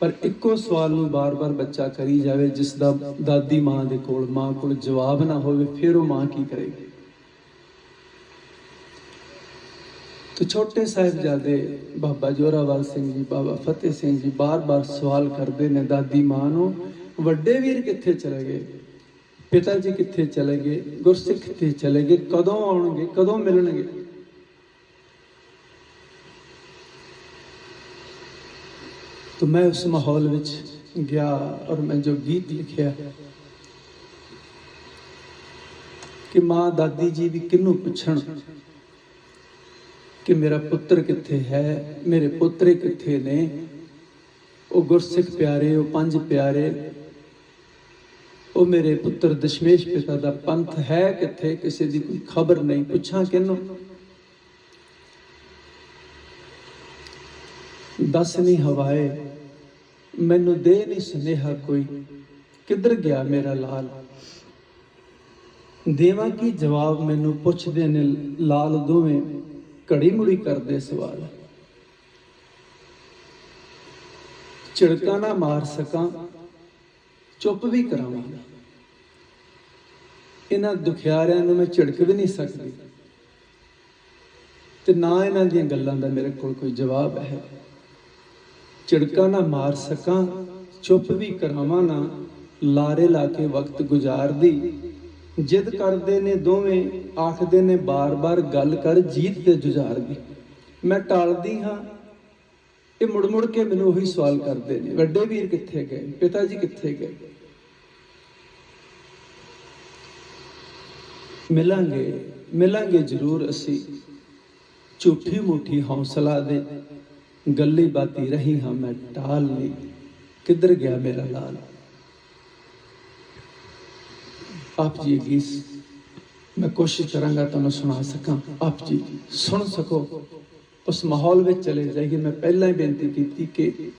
ਪਰ ਇੱਕੋ ਸਵਾਲ ਨੂੰ ਬਾਰ-ਬਾਰ ਬੱਚਾ ਕਰੀ ਜਾਵੇ, ਜਿਸ ਦਾ ਦਾਦੀ ਮਾਂ ਦੇ ਕੋਲ, ਮਾਂ ਕੋਲ ਜਵਾਬ ਨਾ ਹੋਵੇ, ਫਿਰ ਉਹ ਮਾਂ ਕੀ ਕਰੇਗੀ? ਤੇ ਛੋਟੇ ਸਾਹਿਬਜ਼ਾਦੇ ਬਾਬਾ ਜੋਰਾਵਰ ਸਿੰਘ ਜੀ, ਬਾਬਾ ਫਤਿਹ ਸਿੰਘ ਜੀ ਬਾਰ-ਬਾਰ ਸਵਾਲ ਕਰਦੇ ਨੇ ਦਾਦੀ ਮਾਂ ਨੂੰ, ਵੱਡੇ ਵੀਰ ਕਿੱਥੇ ਚਲੇ ਗਏ? ਪਿਤਾ ਜੀ ਕਿੱਥੇ ਚਲੇ ਗਏ? ਗੁਰਸਿੱਖ ਕਿੱਥੇ ਚਲੇ ਗਏ? ਕਦੋਂ ਆਉਣਗੇ? ਕਦੋਂ ਮਿਲਣਗੇ? तो मैं उस माहौल ਵਿੱਚ ਗਿਆ ਔਰ ਮੈਂ ਜੋ ਗੀਤ ਲਿਖਿਆ ਕਿ ਮਾਂ ਦਾਦੀ ਜੀ ਵੀ ਕਿਹਨੂੰ ਪੁੱਛਣ ਕਿ ਮੇਰਾ ਪੁੱਤਰ ਕਿੱਥੇ ਹੈ ਮੇਰੇ ਪੁੱਤਰੇ ਕਿੱਥੇ ਨੇ ਉਹ ਗੁਰਸਿੱਖ ਪਿਆਰੇ ਉਹ ਪੰਜ ਪਿਆਰੇ ਉਹ ਮੇਰੇ ਪੁੱਤਰ ਦਸ਼ਮੇਸ਼ ਪਿਤਾ ਦਾ ਪੰਥ ਹੈ ਕਿੱਥੇ ਕਿਸੇ ਦੀ ਕੋਈ ਖਬਰ ਨਹੀਂ ਪੁੱਛਾਂ ਕਿਹਨੂੰ ਦੱਸ ਨਹੀਂ ਹਵਾਏ। ਮੈਨੂੰ ਦੇ ਨਹੀਂ ਸੁਨੇਹਾ ਕੋਈ। ਕਿੱਧਰ ਗਿਆ ਮੇਰਾ ਲਾਲ? ਦੇਵਾਂ ਕੀ ਜਵਾਬ ਮੈਨੂੰ ਪੁੱਛਦੇ ਨੇ ਲਾਲ ਦੋਵੇਂ? ਘੜੀ ਮੁੜੀ ਕਰਦੇ ਸਵਾਲ। ਝਿੜਕਾਂ ਨਾ ਮਾਰ ਸਕਾਂ, ਚੁੱਪ ਵੀ ਕਰਾਵਾਂ। ਇਹਨਾਂ ਦੁਖਿਆਰਿਆਂ ਨੂੰ ਮੈਂ ਝਿੜਕ ਵੀ ਨਹੀਂ ਸਕਦੀ। ਤੇ ਨਾ ਇਹਨਾਂ ਦੀਆਂ ਗੱਲਾਂ ਦਾ ਮੇਰੇ ਕੋਲ ਕੋਈ ਜਵਾਬ ਹੈ। ਝਿੜਕਾਂ ਨਾ ਮਾਰ ਸਕਾਂ, ਚੁੱਪ ਵੀ ਕਰਾਵਾਂ ਨਾ, ਲਾਰੇ ਲਾ ਕੇ ਵਕਤ ਗੁਜ਼ਾਰਦੀ। ਜਿੱਦ ਕਰਦੇ ਨੇ ਦੋਵੇਂ, ਆਖਦੇ ਨੇ ਬਾਰ-ਬਾਰ ਗੱਲ ਕਰ ਜੀਤ ਤੇ ਜੁਝਾਰਦੀ। ਮੈਂ ਟਾਲਦੀ ਹਾਂ, ਇਹ ਮੁੜ ਮੁੜ ਕੇ ਮੈਨੂੰ ਉਹੀ ਸਵਾਲ ਕਰਦੇ ਨੇ, ਵੱਡੇ ਵੀਰ ਕਿੱਥੇ ਗਏ, ਪਿਤਾ ਜੀ ਕਿੱਥੇ ਗਏ? ਮਿਲਾਂਗੇ ਮਿਲਾਂਗੇ ਜ਼ਰੂਰ ਅਸੀਂ, ਝੂਠੀ ਮੂਠੀ ਹੌਸਲਾ ਦੇ। ਗੱਲੀ ਬਾਤੀ ਰਹੀ ਹਾਂ ਮੈਂ, ਟਾਲ ਨਹੀਂ ਕਿੱਧਰ ਗਿਆ ਮੇਰਾ ਲਾਲ? ਆਪ ਜੀ ਇਹ ਮੈਂ ਕੋਸ਼ਿਸ਼ ਕਰਾਂਗਾ ਤੁਹਾਨੂੰ ਸੁਣਾ ਸਕਾਂ। ਆਪ ਜੀ, ਸੁਣ ਸਕੋ। ਉਸ ਮਾਹੌਲ ਵਿੱਚ ਚਲੇ ਜਾਈਏ ਮੈਂ ਪਹਿਲਾਂ ਹੀ ਬੇਨਤੀ ਕੀਤੀ ਕਿ